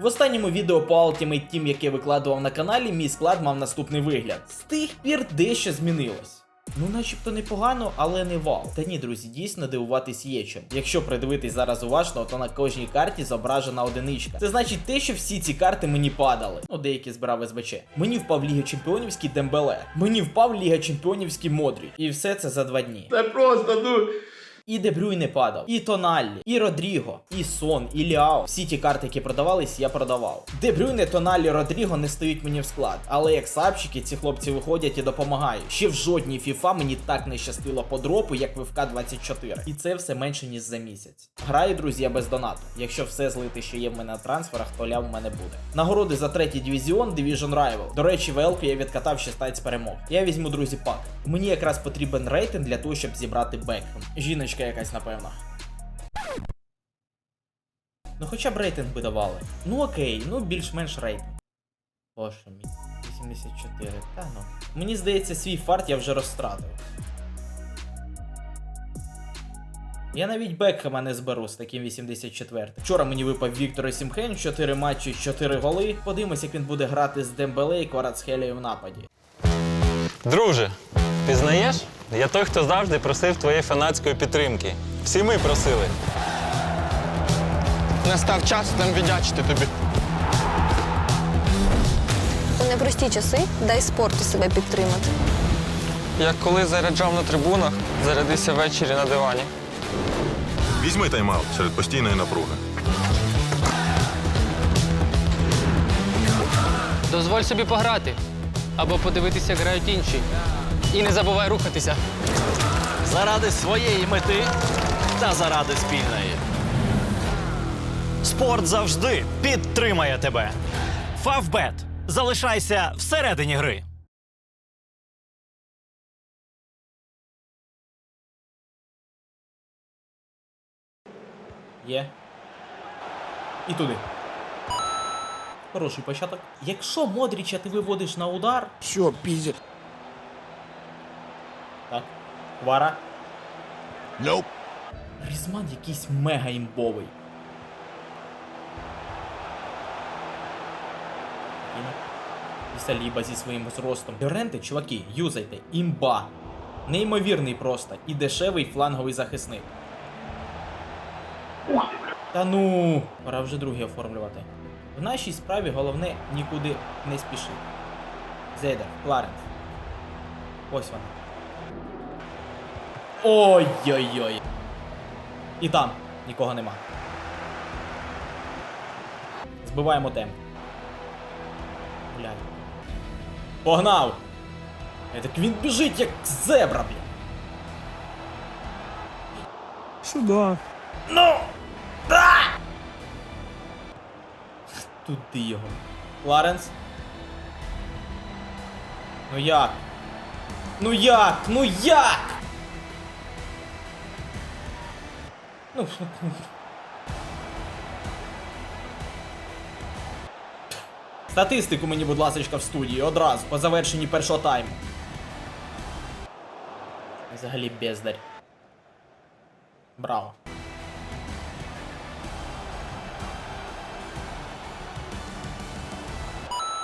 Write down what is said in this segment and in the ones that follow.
В останньому відео по Ultimate Team, яке викладував на каналі, мій склад мав наступний вигляд. З тих пір дещо змінилось. Ну, начебто непогано, але не вау. Та ні, друзі, дійсно дивуватись є чим. Якщо придивитись зараз уважно, то на кожній карті зображена одиничка. Це значить те, що всі ці карти мені падали. Ну, деякі збирав СБЧ. Мені впав Ліга Чемпіонівський Дембеле. Мені впав Ліга Чемпіонівський Модрі. І все це за два дні. Це просто, ну. І Дебрюй не падав, і Тоналлі, і Родріго, і Сон, і Ліао. Всі ті карти, які продавались, я продавав. Дебрюйне, Тоналі, Родріго не стають мені в склад. Але як сапчики, ці хлопці виходять і допомагають. Ще в жодній FIFA мені так не щастило по дропу, як в ФК 24. І це все менше ніж за місяць. Граю, друзі, без донату. Якщо все злити, що є в мене на трансферах, то ляв в мене буде. Нагороди за третій дивізіон Division Rival. До речі, ВЛК я відкатав 16 перемог. Я візьму, друзі, пак. Мені якраз потрібен рейтинг для того, щоб зібрати Бекхем. Жіночка якась, напевно. Ну хоча б рейтинг би давали. Ну окей, ну більш-менш рейтинг. Боже мій. 84. Та ну. Мені здається, свій фарт я вже розтратив. Я навіть Бекхема не зберу з таким 84. Вчора мені випав Віктор Сімхен, 4 матчі, 4 голи. Подивимось, як він буде грати з Дембеле і Кварацхелією в нападі. Друже, пізнаєш? Я той, хто завжди просив твоєї фанатської підтримки. Всі ми просили. Настав час нам віддячити тобі. У непрості часи дай спорту себе підтримати. Як коли заряджав на трибунах, зарядися ввечері на дивані. Візьми тайм-аут серед постійної напруги. Дозволь собі пограти або подивитися, як грають інші. І не забувай рухатися. заради своєї мети та заради спільної. Спорт завжди підтримає тебе. Фавбет. Залишайся всередині гри. Є. І туди. Хороший початок. Якщо Модріча ти виводиш на удар. Що, пізя? Так. Квара. Nope. Різман якийсь мега імбовий. І Саліба зі своїм зростом. Лоренте, чуваки, юзайте. Імба. Неймовірний просто. І дешевий фланговий захисник. Та ну, пора вже другий оформлювати. В нашій справі головне нікуди не спішити. Зейдер, Кларенс. Ось вона. Ой-ой-ой. І там нікого нема. Збиваємо темп. Блядь. Погнав! Е, Так він біжить як зебра, блядь. Сюди. Ну! Да! Туди його. Кларенс. Ну як? Ну як? Ну як? Ну. Статистику мені, будь ласка, в студії одразу по завершенні першого тайму. Взагалі бездарь. Браво.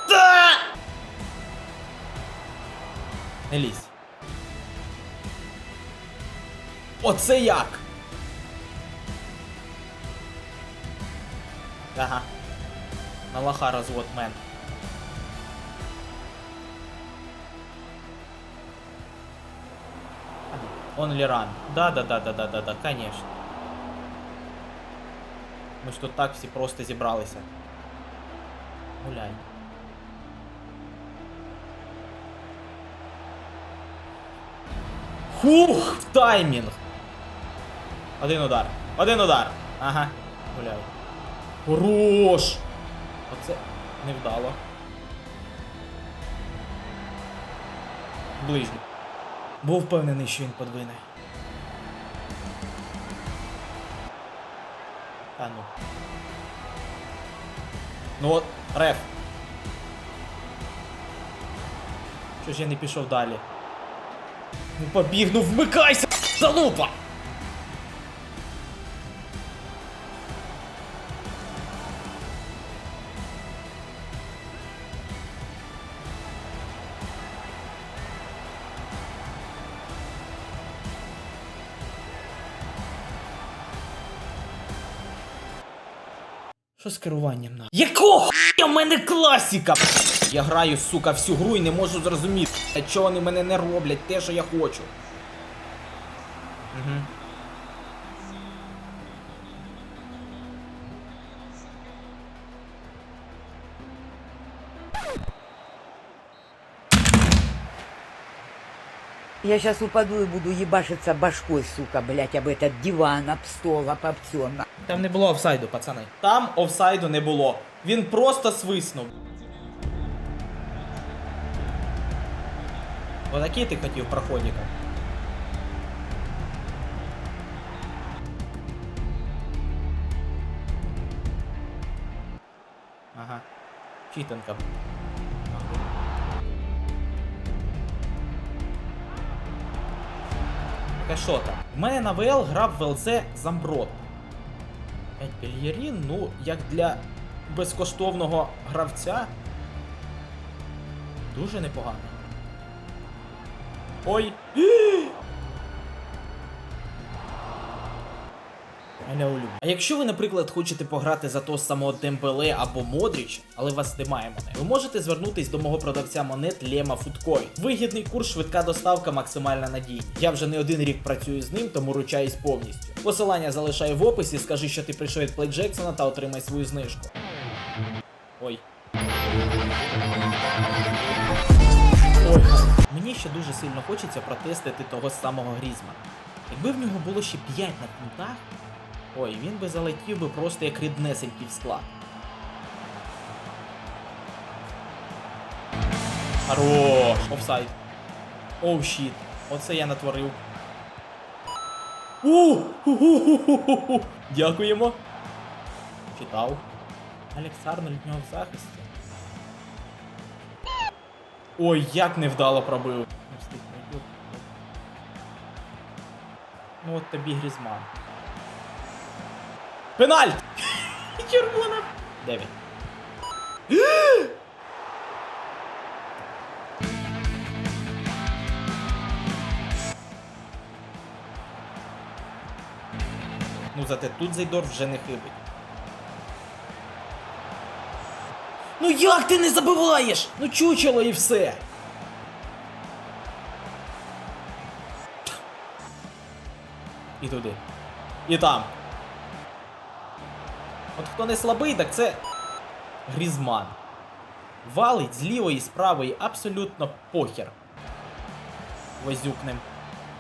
Да! Не лізь. Оце як? Ага. На лоха розвод мен. Only run. Да, да, да, да, да, да, да, конечно. Ми ж тут так всі просто зібралися. Гуляй. Хух, таймінг. Один удар. Один удар. Ага. Гуляй. Хорош! Оце невдало. Ближній. Був впевнений, що він подвине. Та ну. Ну от, реф. Що ж я не пішов далі? Ну побіг, ну вмикайся! Залупа! Що з керуванням на? Якого хуя в мене класіка? Я граю, сука, всю гру і не можу зрозуміти, чого вони мене не роблять, те, що я хочу. Угу. Я сейчас упаду и буду ебашиться башкой, сука, блядь, об этот диван, об стол, об все. Там не було офсайду, пацани. Там офсайду не було. Він просто свиснув. Отакий ти хотів проходіка. Ага. Читанка. Що там? У мене на ВЛ грав в ЛЦ Замброд. 5 бельєрін, ну, як для безкоштовного гравця. Дуже непогано. Ой! Я не люблю. А якщо ви, наприклад, хочете пограти за того самого Дембеле або Модріч, але вас немає монет, ви можете звернутись до мого продавця монет Лема Фудкой. Вигідний курс, швидка доставка, максимальна надійність. Я вже не один рік працюю з ним, тому ручаюсь повністю. Посилання залишаю в описі, скажи, що ти прийшов від Плей Джексона та отримай свою знижку. Ой. Ой. Мені ще дуже сильно хочеться протестити того самого Грізмана. Якби в нього було ще 5 на пунктах, ой, він би залетів би просто як ріднесенький в склад. Хорош! Офсайд. Оу щіт. Оце я натворив. У! Ху-ху-ху-ху-ху. Дякуємо. Читав. Алекс Арнольд в нього в захисті. Ой, як невдало пробив. Ну от тобі Грізман. Пенальт! Червона! Дев'ять. Ну зате тут Зайдор вже не хибить. Ну як ти не забиваєш? Ну чучело і все. І туди. І там. От хто не слабий, так це Грізман. Валить з лівої, з правої абсолютно похер. Возюкнем.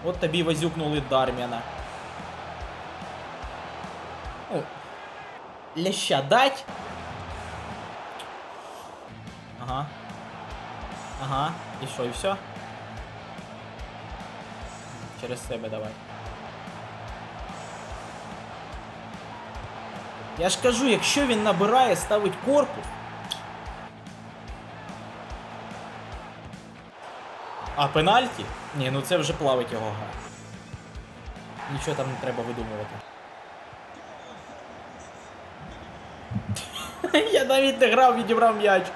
От тобі возюкнули Дарміна. О. Ляща дать. Ага. Ага. І що, і все? Через себе давай. Я ж кажу, якщо він набирає, ставить корпус. А пенальті? Ні, ну це вже плавить його гра. Нічого там не треба видумувати. Я навіть не грав, відібрав м'яч.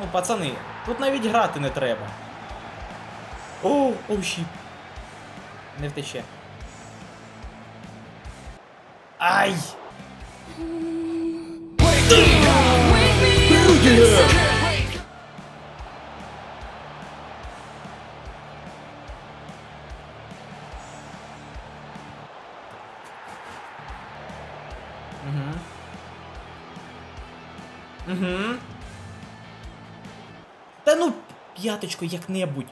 Ну, пацани, тут навіть грати не треба. О, о, щіт. Не втече. Ай! Угу. Та ну, п'яточку як-небудь.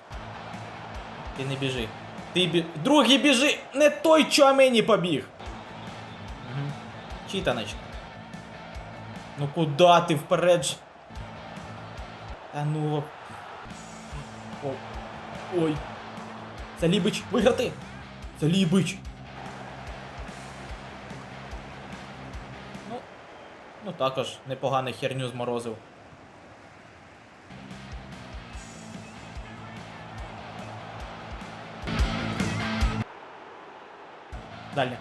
Ти не біжи. Ти бі... Другий біжи! Не той, що мені побіг. Угу. Читаночка. Ну куда ти вперед? Та ну. О. Ой. Залібич, виграти! Залібич! Ну. Ну також непогану херню зморозив. Далі.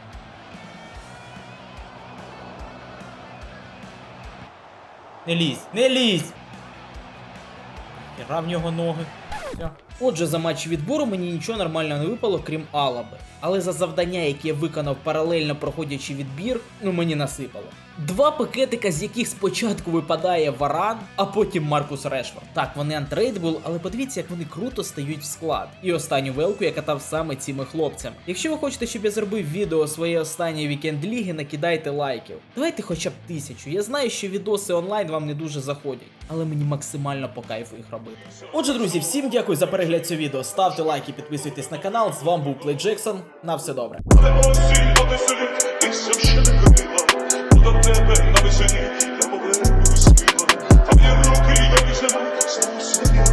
Не лізь, не лізь! Хера в нього ноги. Отже, за матч відбору мені нічого нормального не випало, крім Алаби. Але за завдання, які я виконав паралельно проходячи відбір, ну мені насипало. Два пакетика, з яких спочатку випадає Варан, а потім Маркус Решфорд. Так, вони антрейдбл, але подивіться, як вони круто стають в склад. І останню велку я катав саме цими хлопцями. Якщо ви хочете, щоб я зробив відео своєї останньої вікенд ліги, накидайте лайків. Давайте хоча б тисячу. Я знаю, що відоси онлайн вам не дуже заходять, але мені максимально по кайфу їх робити. Отже, друзі, всім дякую за перегляд цього відео. Ставте лайки, підписуйтесь на канал. З вами був Плей Джексон. На все добре. А в руки я візьму, знову